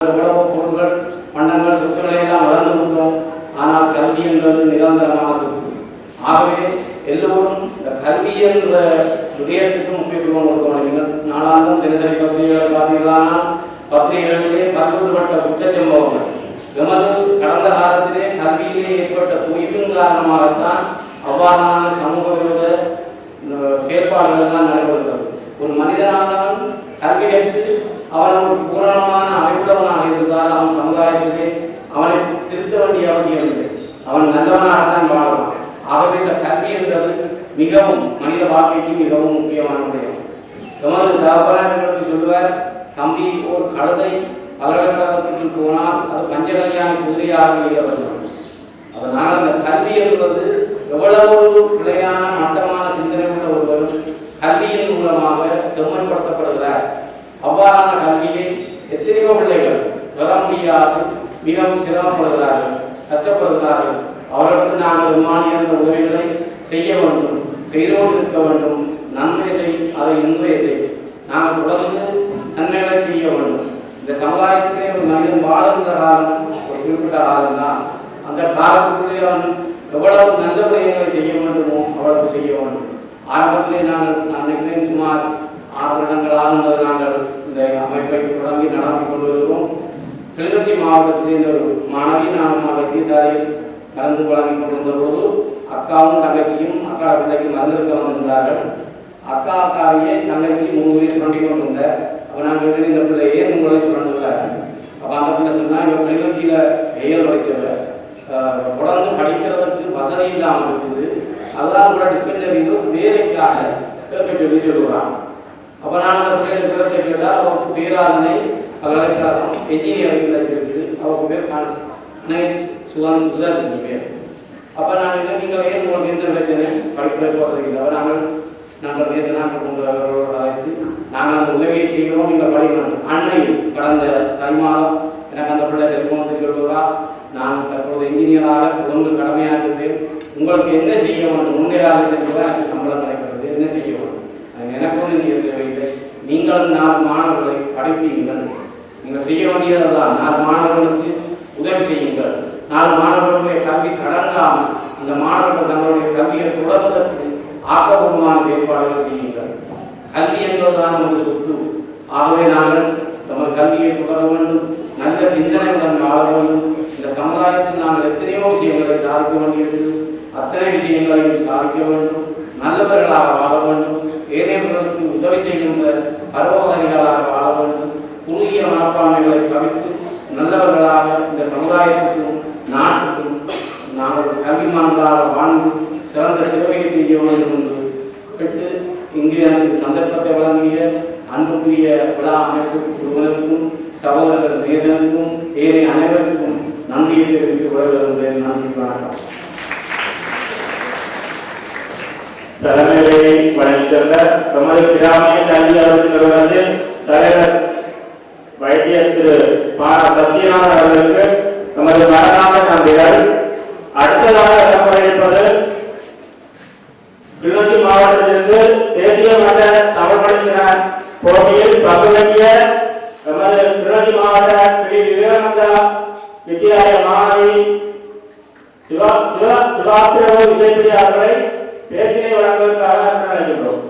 உணவு பொருட்கள் பண்டங்கள் சொத்துக்களை எல்லாம் வளர்ந்து வந்தோம் ஆனால் கல்வி என்பது நிரந்தரமான சொத்து. ஆகவே எல்லோரும் இந்த கல்வி என்ற விடயத்துக்கு முக்கியத்துவம் கொடுக்க வேண்டும். நாளாந்தம் தினசரி பத்திரிகைகளை பார்த்தீர்களானால் பத்திரிகைகளிலே பல்வேறுபட்ட குற்றச்சம்பவங்கள் எமது கடந்த காலத்திலே கல்வியிலே ஏற்பட்ட தொய்வின் காரணமாகத்தான் அவ்வாறான சமூக விரோத அஹ், செயற்பாடுகள் தான் நடைபெறுகிறது. ஒரு மனிதனானவன் கல்வி கற்று அவன் ஒரு பூரணமான அவன் நல்லவனாக தான் வாழ்வான். ஆகவே இந்த கல்வி என்பது மிகவும் மனித வாழ்க்கைக்கு மிகவும் முக்கியமான விடயம் எமது தகவலாளர்களுக்கு சொல்லுவார்? தம்பி ஒரு கழுதை பல்கலைக்கழகத்துக்கு போனால் அது பஞ்சகல்யாண குதிரையாக வெளியிடப்படும் அதனால் அந்த கல்வி என்பது எவ்வளவு பிழையான மட்டமான சிந்தனை உள்ள ஒருவர் கல்வியின் மூலமாக செம்மைப்படுத்தப்படுகிறார் அவ்வாறான கல்வியை எத்தனையோ பிள்ளைகள் பெற முடியாது மிகவும் சிரமப்படுகிறார்கள். கஷ்டப்படுகிறார்கள். அவர்களுக்கு நாங்கள் விமானியன்ற உதவிகளை செய்ய வேண்டும் செய்து கொண்டிருக்க வேண்டும். நன்மை செய் அதை இன்மை செய். நாங்கள் தொடர்ந்து நன்மைகளை செய்ய வேண்டும். இந்த சமுதாயத்திலே ஒரு மனிதன் வாழுகின்ற காலம் ஒரு குறிப்பிட்ட காலம்தான். அந்த காலத்துக்குள்ளே அவன் எவ்வளவு நல்ல விடயங்களை செய்ய வேண்டுமோ அவ்வளவு செய்ய வேண்டும். ஆரம்பத்திலே நாங்கள் நான் சுமார் ஆறு வருடங்கள் ஆகும்போது நாங்கள் இந்த அமைப்பை தொடங்கி நடத்தி கொண்டு வருகிறோம் கிளிநொச்சி மாவட்டத்தில் இந்த ஒரு மாணவி நானும் வைத்தியசாலையில் நடந்து வழங்கி கொண்டிருந்த போது அக்காவும் தங்கச்சியும் அக்கா பிள்ளைக்கு மருந்திருக்க வந்திருந்தார்கள். அக்கா அக்காவையே தங்கச்சி மூணு சுரண்டி கொண்டிருந்த. அப்போ நான் கேட்டு இந்த பிள்ளை ஏன் உங்களை சுரண்டுகிறார் அப்போ அந்த பிள்ளை சொன்னால் இவன் கிளிநொச்சியில் வெயில் படித்தவர் தொடர்ந்து படிக்கிறதுக்கு வசதி இல்லாமல் இருக்குது. அதெல்லாம் கூட டிஸ்பென்சரியில் வேலைக்காக கேட்க சொல்லி சொல்லுவான் அப்போ நான் அந்த பிள்ளைகளுக்கு பிறத்தை கேட்டால் அவருக்கு பேராதனை பல்கலைக்கழகம் என்ஜினியரிங் கிடைச்சிருக்குது அவருக்கு பேர் நான் நைஸ் சுகன் சுதர்ஷினி பேர். அப்போ நான் என்ன நீங்கள் ஏன் உங்களுக்கு எந்த விளைச்சேன் படிப்பில் வசதி இல்லை நாங்கள் நாங்கள் பேசினாங்க போன்றவர்களோடு அழைத்து நாங்கள் அந்த உதவியை செய்கிறோம். நீங்கள் படிக்கணும். அன்னை கடந்த தை மாதம் எனக்கு அந்த பிள்ளை டெலிஃபோன் பண்ணி நான் தற்போது இன்ஜினியராக ஒன்று கடமையாகிறேன் உங்களுக்கு என்ன செய்ய வேண்டும்? முன்னேறாக எனக்கு சம்பளம் கிடைக்கிறது. என்ன செய்ய வேண்டும்? அது எனக்கும் நீங்கள் தேவையில்லை. நீங்களும் நாலு மாணவர்களை படிப்பீங்கள் நீங்கள் செய்ய வேண்டியதுதான். நாலு மாணவர்களுக்கு உதவி செய்யுங்கள். நாலு மாணவர்களுடைய கல்வி கடங்காமல் அந்த மாணவர்கள் தங்களுடைய கல்வியை தொடர்வதற்கு ஆக்கப்பூர்வமான செயற்பாடுகளை செய்யுங்கள். கல்வி என்பதுதான் நமது சொத்து. ஆகவே நாங்கள் நமது கல்வியை தொடர வேண்டும். நல்ல சிந்தனையுடன் வாழ வேண்டும். இந்த சமுதாயத்தில் நாங்கள் எத்தனையோ விஷயங்களை சாதிக்க வேண்டியிருக்கிறது. அத்தனை விஷயங்களையும் சாதிக்க வேண்டும். நல்லவர்களாக வாழ வேண்டும். ஏழைகளுக்கு உதவி செய்கின்ற பரோதரிகளாக வாழ வேண்டும். குறுகிய மனப்பான்மைகளை தவிர்த்து நல்லவர்களாக இந்த சமுதாயத்துக்கும் நாட்டுக்கும் நாங்கள் கல்விமான்களாக வாழ்ந்து சிறந்த சேவையை செய்ய வேண்டும் என்று கேட்டு இங்கே எனக்கு சந்தர்ப்பத்தை வழங்கிய அன்புக்குரிய விழா அமைப்பு குழுவினருக்கும் சகோதரர் நேசனுக்கும் ஏனைய அனைவருக்கும் நன்றியை தெரிவித்து விடைபெறுகிறேன் நன்றி வணக்கம். தலைமையை வழங்கித்தந்த நமது கிராமிய கல்வி அலுவலர் தலைவர் வைத்தியர் திரு பா சத்யநாதன் அவர்களுக்கு நமது மரணாத நன்றிகள். அடுத்ததாக இடம்பெறுவது கிழக்கு மாவட்டத்திலிருந்து தேசிய மட்ட தமிழ் படிக்கிற போட்டியில் பங்குபற்றிய நமது கிழக்கு மாவட்ட ஸ்ரீ விவேகானந்தா வித்யாலய மாணவி சிவா சிவா சிவாபிரபு விசைப்பிரி அவர்களை பேச்சினை வழங்குவதற்காக அழைக்கின்றோம்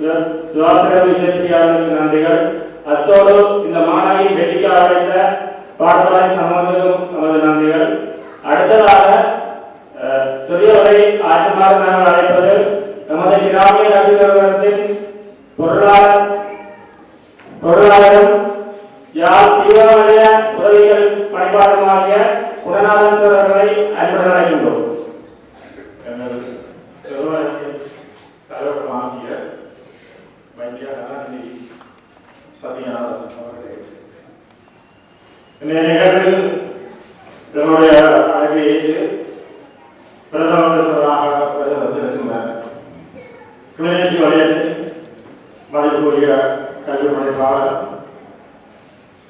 மாணவி சுதா- நன்றிகள். அத்தோடு இந்த மாணவி வெற்றிக்கு அழைத்த பாடசாலை சம்பந்தத்துக்கும் நமது நன்றிகள். அடுத்ததாக சிறியவரை ஆற்றுமாறு நாங்கள் அழைப்பது நமது கிராமிய கல்வி நிறுவனத்தின் பொருளாளர் பொருளாளரும் யார் தீவிரமான உதவிகள் பணிபாடுமாகிய குணநாதன் அவர்களை அன்புடன் அழைக்கின்றோம். இந்த நிகழ்வில் என்னுடைய அழைப்பை ஏற்று பிரதம கிளிநொச்சி வலயத்தின் மதிப்புரிய கல்வி பணிப்பாளர்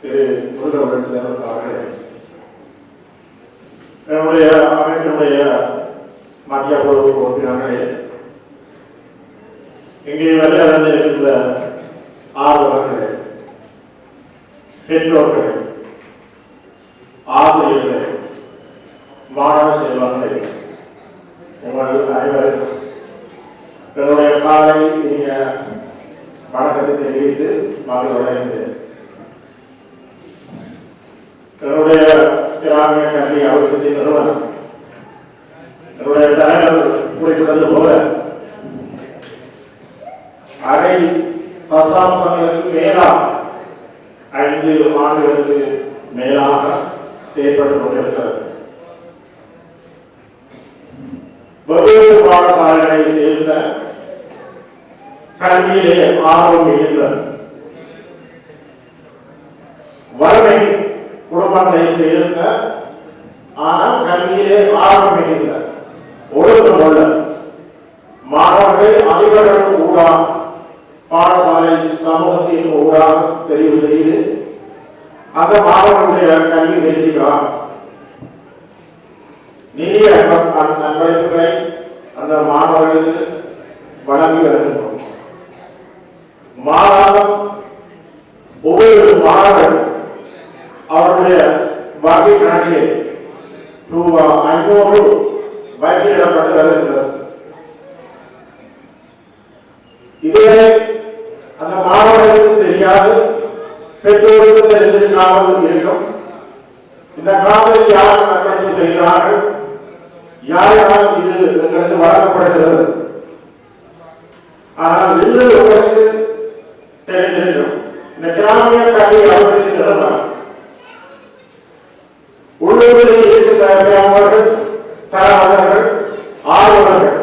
திரு முருகவுடன் சேர்ந்த அவர்களே என்னுடைய அமைப்பினுடைய மத்திய பொறுப்பு உறுப்பினர்களே இங்கே வருகிறது இருந்த ஆர்வலர்களே பெற்றோர்களே ஆசிரியர்களே மாணவ செல்வங்களே உங்கள் அனைவருக்கும் என்னுடைய காலை நீங்க வணக்கத்தை தெரிவித்து மகிழ்வடைந்தேன் என்னுடைய கிராமிய கல்வி அபிவிருத்தி நிறுவனம் என்னுடைய தலைவர் குறிப்பிட்டது போல அரை தசாப்தங்களுக்கு மேலாக ஐந்து ஆண்டுகளுக்கு மேலாக செயல்பட்டுக் கொண்டிருக்கிறது வெவ்வேறு பாடசாலைகளை சேர்ந்த கல்வியிலே ஆர்வம் மிகுந்த வறுமை குடும்பங்களை சேர்ந்த ஆனால் கல்வியிலே ஆர்வம் மிகுந்த ஒழுக்கம் உள்ள மாணவர்களை அதிபர்கள் ஊடாக பாடசாலை சமூகத்தின் ஊடாக தெரிவு செய்து அந்த மாணவர்களுடைய கல்வி விருதிக்காக நிதி அன்ப- அந்த மாணவர்களுக்கு வழங்கி வருகின்றோம் மாதாந்தம் ஒவ்வொரு மாணவர் அவருடைய வங்கி கணக்கில் ரூபாய் ஐநூறு வங்கியிடப்பட்டு வருகின்றது இதுவரை அந்த மாணவர்களுக்கு தெரியாது பெற்றோருக்கு தெரிந்திருக்காமல் இருக்கும். இந்த காலத்தில் யார் அர்ப்பணிப்பு செய்கிறார்கள் யாரால் இது என்று வழங்கப்படுகிறது? ஆனால் இன்று உங்களுக்கு தெரிந்திருக்கும். இந்த கிராமிய கல்வி அவர்களுக்கு நிறுவனம் உள்ளூரில் இருக்கின்ற கிராமர்கள் தரவர்கள் ஆர்வலர்கள்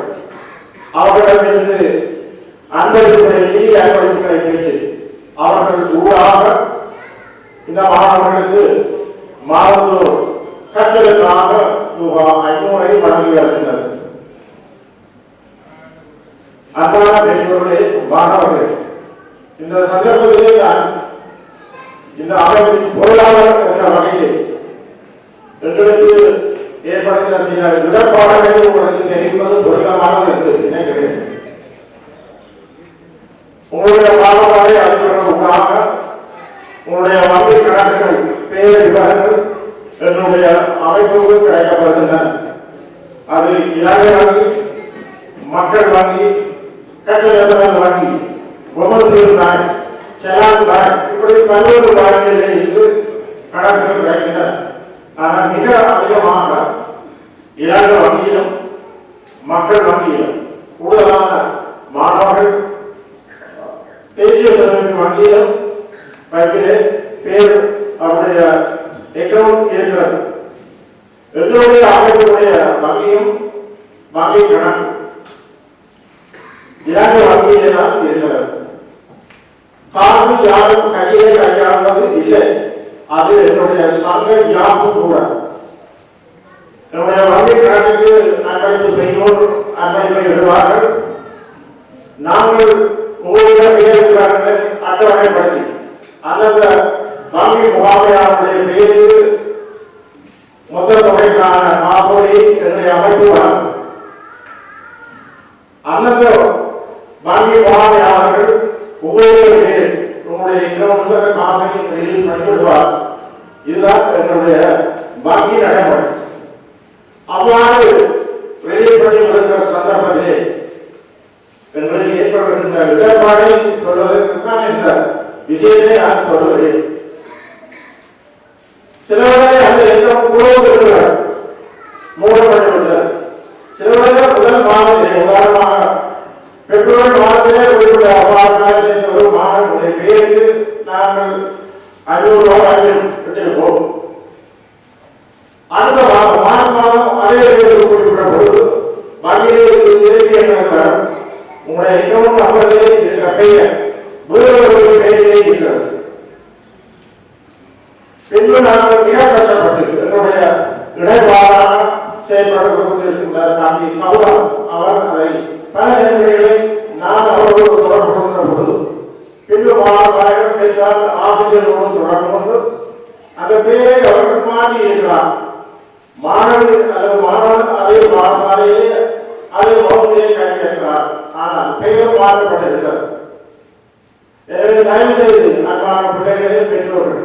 அவர்களிடமிருந்து அன்பளிப்புகளை நிதி அன்பளிப்புகளை பெற்று அவர்கள் ஊடாக இந்த மாணவர்களுக்கு மாதந்தோறும் கற்றலுக்காக ரூபாய் ஐநூறை வழங்கி வருகின்றது அன்பான பெற்றோர்களே மாணவர்களே இந்த சந்தர்ப்பத்திலே நான் இந்த அமைப்பின் பொருளாளர் என்ற வகையில் எங்களுக்கு ஏற்படுகின்ற சில இடர்பாடுகளை உங்களுக்கு தெரிவிப்பது பொருத்தமானது என்று நினைக்கிறேன். உங்களுடைய பாடசாலை அதிபர்கள் உங்களுடைய வங்கி கணக்குகள் பேர் விவரங்கள் என்னுடைய அமைப்புக்கு கிடைக்கப்படுகின்றன அது இலங்கை வங்கி மக்கள் வங்கி கட்டளசரன் வங்கி கொமர்சியல் பேங்க் செலான் பேங்க் இப்படி பல்வேறு பேங்குகளில் இருந்து கணக்குகள் கிடைக்கின்றன ஆனால் மிக அதிகமாக இலங்கை வங்கியிலும் மக்கள் வங்கியிலும் கூடுதலான மாணவர்கள் தேசிய சேமிப்பு வங்கியிலும் வங்கியிலே பேர் அவருடைய அக்கௌண்ட் இருக்கிறது. எங்களுடைய அமைப்புடைய வங்கியும் வங்கி கணக்கு இலங்கை வங்கியிலே தான் இருக்கிறது. காசு யாரும் கையிலே கையாண்டது இல்லை. அது என்னுடைய சங்க யாப்பு கூட. என்னுடைய வங்கி கணக்குக்கு அன்பளிப்பு செய்வோர் அன்பளிப்பை விடுவார்கள். நாங்கள் உங்களுடைய பெயருக்காரர்களை அட்டவணைப்படுத்தி அந்தந்த வங்கி முகாமையாளருடைய பேரில் மொத்த தொகைக்கான காசோலை என்னுடைய அமைப்பு வழங்கும் உதாரணமாக பிப்ரவரி மாதத்திலே குறிப்பிட்ட அபாசனாய் செய்த செயல்பட்டு கொண்டிருக்கின்றார் தம்பி கௌதம் அவர் அதை பல நேரங்களிலே நான் அவரோடு தொடர்பு கொண்ட பொழுது பின்பு பாடசாலைகள் பெற்றால் ஆசிரியர்களோடு தொடர்பு கொண்டு அந்த பேரை அவர்கள் மாற்றி இருக்கிறார் மாணவர் அல்லது மாணவன் அதே பாடசாலையிலே அதே வகுப்பிலே கற்கிறார் ஆனால் பெயர் மாற்றப்பட்டிருக்கிறது. எனவே தயவு செய்து அன்பான பிள்ளைகளே பெற்றோர்கள்